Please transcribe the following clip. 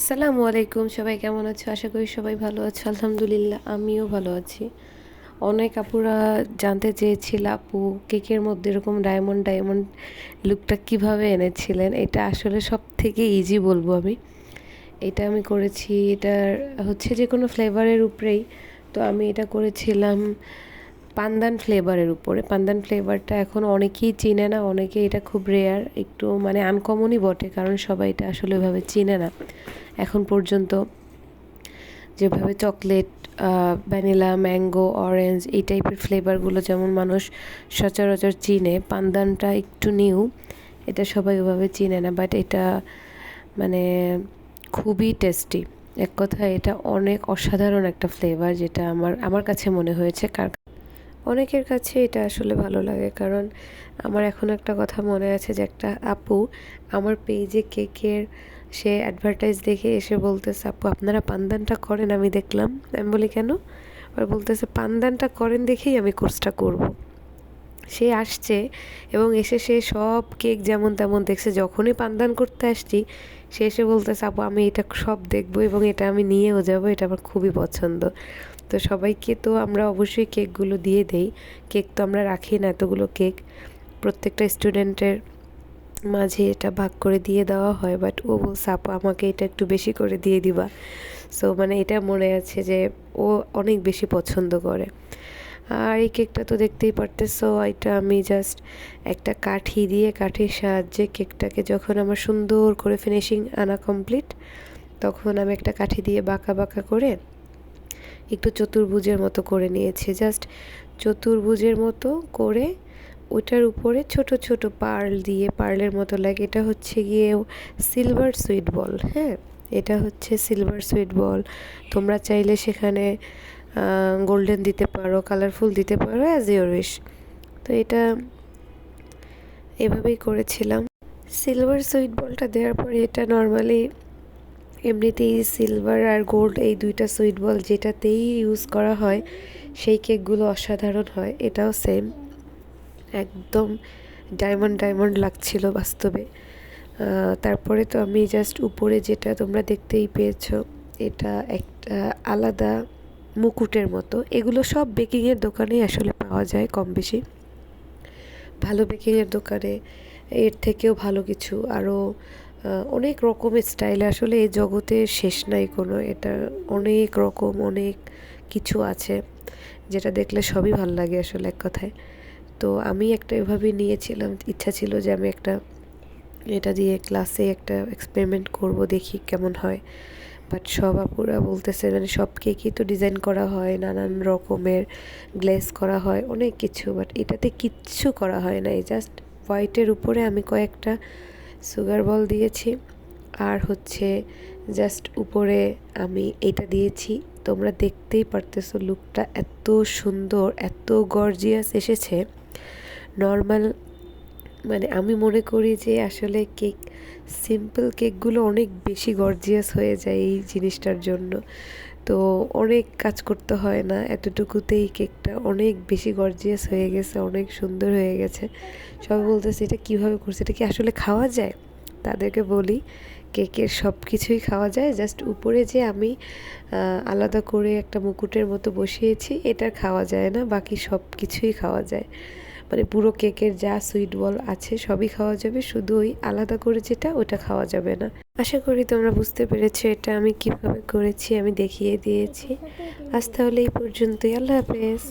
আসসালামু আলাইকুম, সবাই কেমন আছো? আশা করি সবাই ভালো আছো। আলহামদুলিল্লাহ, আমিও ভালো আছি। অনেক আপুরা জানতে চেয়েছিল আপু, কেকের মধ্যে এরকম ডায়মন্ড ডায়মন্ড লুকটা কীভাবে এনেছিলেন? এটা আসলে সব থেকে ইজি বলব আমি। এটা আমি করেছি, এটার হচ্ছে যে কোনো ফ্লেভারের উপরেই। তো আমি এটা করেছিলাম পান্দান ফ্লেভারের উপরে। পান্দান ফ্লেভারটা এখন অনেকেই চিনে না অনেকে এটা খুব রেয়ার একটু মানে আনকমনই বটে, কারণ সবাই এটা আসলে ওইভাবে চিনে না। এখন পর্যন্ত যেভাবে চকলেট ভ্যানিলা ম্যাঙ্গো অরেঞ্জ এই টাইপের ফ্লেভারগুলো যেমন মানুষ সচরাচর চিনে, পান্দানটা একটু নিউ এটা সবাই ওভাবে চিনে না বাট এটা মানে খুবই টেস্টি এক কথায় এটা অনেক অসাধারণ একটা ফ্লেভার যেটা আমার আমার কাছে মনে হয়েছে, কার অনেকের কাছে এটা আসলে ভালো লাগে। কারণ আমার এখন একটা কথা মনে আছে যে একটা আপু আমার পেজে কেকের সে অ্যাডভার্টাইজ দেখে এসে বলতেছে, আপু, আপনারা পানদানটা করেন আমি দেখলাম। আমি বলি, কেন? আর বলতেছে, পানদানটা করেন দেখেই আমি কোর্সটা করব। সে আসছে এবং এসে সে সব কেক যেমন তেমন দেখছে, যখনই পানদান করতে আসছি, সে এসে বলতেছে, আপু, আমি এটা সব দেখব এবং এটা আমি নিয়েও যাব, এটা আমার খুবই পছন্দ। তো সবাইকে তো আমরা অবশ্যই কেকগুলো দিয়ে দেই। কেক তো আমরা রাখি না এতগুলো কেক। প্রত্যেকটা স্টুডেন্টের মাঝে এটা ভাগ করে দিয়ে দেওয়া হয় বাট ও বলছে, আপু, আমাকে এটা একটু বেশি করে দিয়ে দিবা। সো মানে এটা মনে আছে যে ও অনেক বেশি পছন্দ করে। আর এই কেকটা তো দেখতেই পারতেছো, এটা আমি জাস্ট একটা কাঠি দিয়ে, কাঠির সাহায্যে কেকটাকে যখন আমার সুন্দর করে ফিনিশিং আনা কমপ্লিট তখন আমি একটা কাঠি দিয়ে বাঁকা বাঁকা করে একটু চতুর্ভুজের মতো করে নিয়েছি। জাস্ট চতুর্ভুজের মতো করে ওটার উপরে ছোট ছোট পার্ল দিয়ে, পার্লের মতো লাগে। এটা হচ্ছে গিয়ে সিলভার সুইট বল হ্যাঁ? এটা হচ্ছে সিলভার সুইট বল তোমরা চাইলে সেখানে গোল্ডেন দিতে পারো কালারফুল দিতে পারো অ্যাজ ইউর উইশ তো এটা এভাবেই করেছিলাম। সিলভার সুইট বলটা দেওয়ার পরে এটা নর্মালি এমনিতেই সিলভার আর গোল্ড এই দুইটা সুইট বল যেটাতেই ইউজ করা হয়, সেই কেকগুলো অসাধারণ হয়, এটাও সেম একদম ডায়মন্ড ডায়মন্ড লাগছিল বাস্তবে। তারপরে তো আমি জাস্ট উপরে যেটা তোমরা দেখতেই পেয়েছ, এটা একটা আলাদা মুকুটের মতো। এগুলো সব বেকিংয়ের দোকানেই আসলে পাওয়া যায় কম বেশি। ভালো বেকিংয়ের দোকানে এর থেকেও ভালো কিছু। আরও অনেক রকমের স্টাইল আসলে এই জগতে শেষ নাই কোনো, এটা অনেক রকম অনেক কিছু আছে যেটা দেখলে সবই ভালো লাগে আসলে এক কথায়। তো আমি একটা এভাবে নিয়েছিলাম, ইচ্ছা ছিল যে আমি একটা, এটা দিয়ে ক্লাসে একটা এক্সপেরিমেন্ট করব, দেখি কেমন হয়। বাট সব আপুরা বলতেছে মানে সব কেকই তো ডিজাইন করা হয়, নানান রকমের গ্লেস করা হয়, অনেক কিছু বাট এটাতে কিচ্ছু করা হয় না এই জাস্ট হোয়াইটের উপরে আমি কয়েকটা সুগার বল দিয়েছি। আর হচ্ছে জাস্ট উপরে আমি এটা দিয়েছি। তোমরা দেখতেই পারতেছো লুকটা এত সুন্দর, এত গর্জিয়াস এসেছে। নর্মাল মানে আমি মনে করি যে আসলে কেক সিম্পল কেকগুলো অনেক বেশি গর্জিয়াস হয়ে যায় এই জিনিসটার জন্য। তো অনেক কাজ করতে হয় না। এতটুকুতেই কেকটা অনেক বেশি গর্জিয়াস হয়ে গেছে, অনেক সুন্দর হয়ে গেছে। সবাই বলতেছে, এটা কীভাবে করছে? এটা কি আসলে খাওয়া যায়? তাদেরকে বলি, কেকের সব কিছুই খাওয়া যায় জাস্ট উপরে যে আমি আলাদা করে একটা মুকুটের মতো বসিয়েছি, এটা খাওয়া যায় না, বাকি সব কিছুই খাওয়া যায়। মানে পুরো কেকের যা সুইট বল আছে সবই খাওয়া যাবে, শুধু ওই আলাদা করে যেটা ওটা খাওয়া যাবে না। আশা করি তোমরা বুঝতে পেরেছ এটা আমি কীভাবে করেছি, আমি দেখিয়ে দিয়েছি। আজ তাহলে এই পর্যন্তই, আল্লাহ হাফেজ।